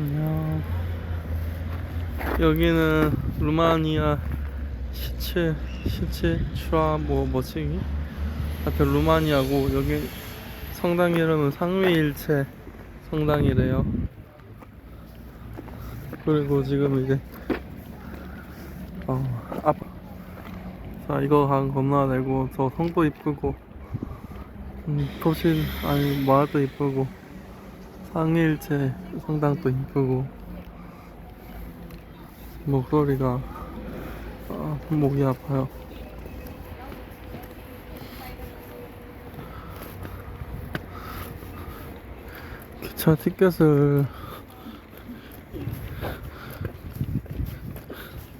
안녕. 여기는 루마니아 시체 시체 추아 뭐 뭐지? 하여튼 루마니아고 여기 성당 이름은 상위일체 성당이래요. 그리고 지금 이제 어, 앞. 자 이거 한 건너야 되고 저 성도 이쁘고 음, 도시 아니 마을도 이쁘고 상일체 성당도 이쁘고 목소리가 아, 목이 아파요. 기차 티켓을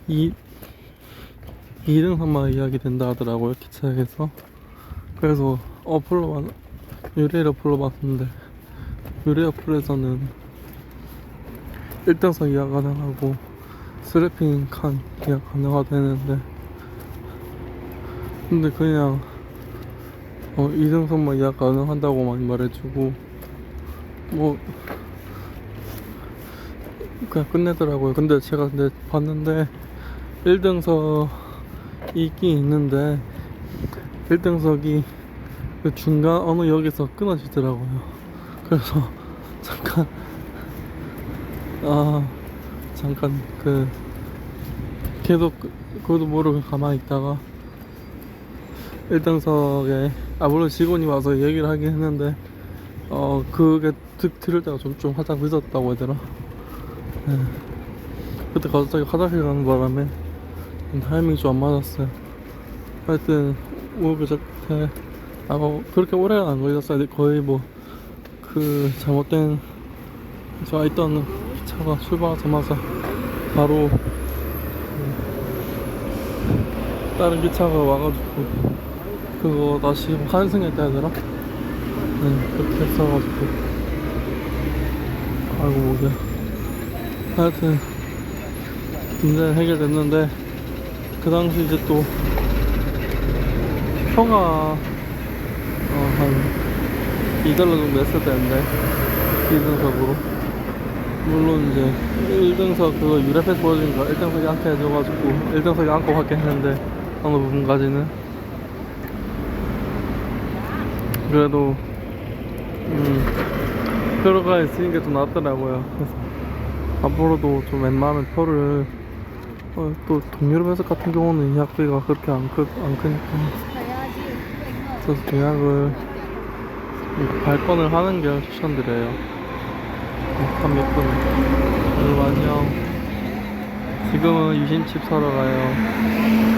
이 2등선만 예약이 된다 하더라고요 기차에서 그래서 어플로 봤 유레일 어플로 봤는데 유레 어플에서는 1등선 예약 가능하고 스래핑 칸 예약 가능하다는데. 근데 그냥 어 2등선만 예약 가능한다고 많이 말해주고 뭐 그냥 끝내더라고요. 근데 제가 근데 봤는데 1등석 있긴 있는데 1등석이 그 중간 어느 역에서 끊어지더라고요 그래서 잠깐 아 잠깐 그 계속 그- 그것도 모르고 가만히 있다가 1등석에 아 물론 직원이 와서 얘기를 하긴 했는데 어 그게 듣, 들을 때가 좀, 좀 화장 늦었다고 하더라 네. 그때 갑자기 화장실 가는 바람에 타이밍이 좀 안 맞았어요. 하여튼 우여곡절해 아, 뭐 그렇게 오래는 안 걸렸어요. 거의 뭐 그 잘못된 저 있던 기차가 출발하자마자 바로 그 다른 기차가 와가지고 그거 다시 환승했다 되나? 네 그렇게 했어가지고 아이고 뭐야 하여튼 문제는 해결됐는데 그 당시 이제 또 표가 어, 한 2달러 정도 했을 때인데? 2등석으로? 물론 이제 1등석 그거 유레패스 보여주니까 1등석이 않게 해줘가지고 1등석이 안고 받게 했는데 어느 부분까지는? 그래도 음 표가 있으니게좀 낫더라고요. 그래서 앞으로도 좀 웬만하면 표를 어, 또 동유럽 회사 같은 경우는 예약비가 그렇게 안, 크, 안 크니까. 그래서 예약을 이 발권을 하는 게 추천드려요. 참 예쁘네 여러분 안녕 지금은 유심칩 사러 가요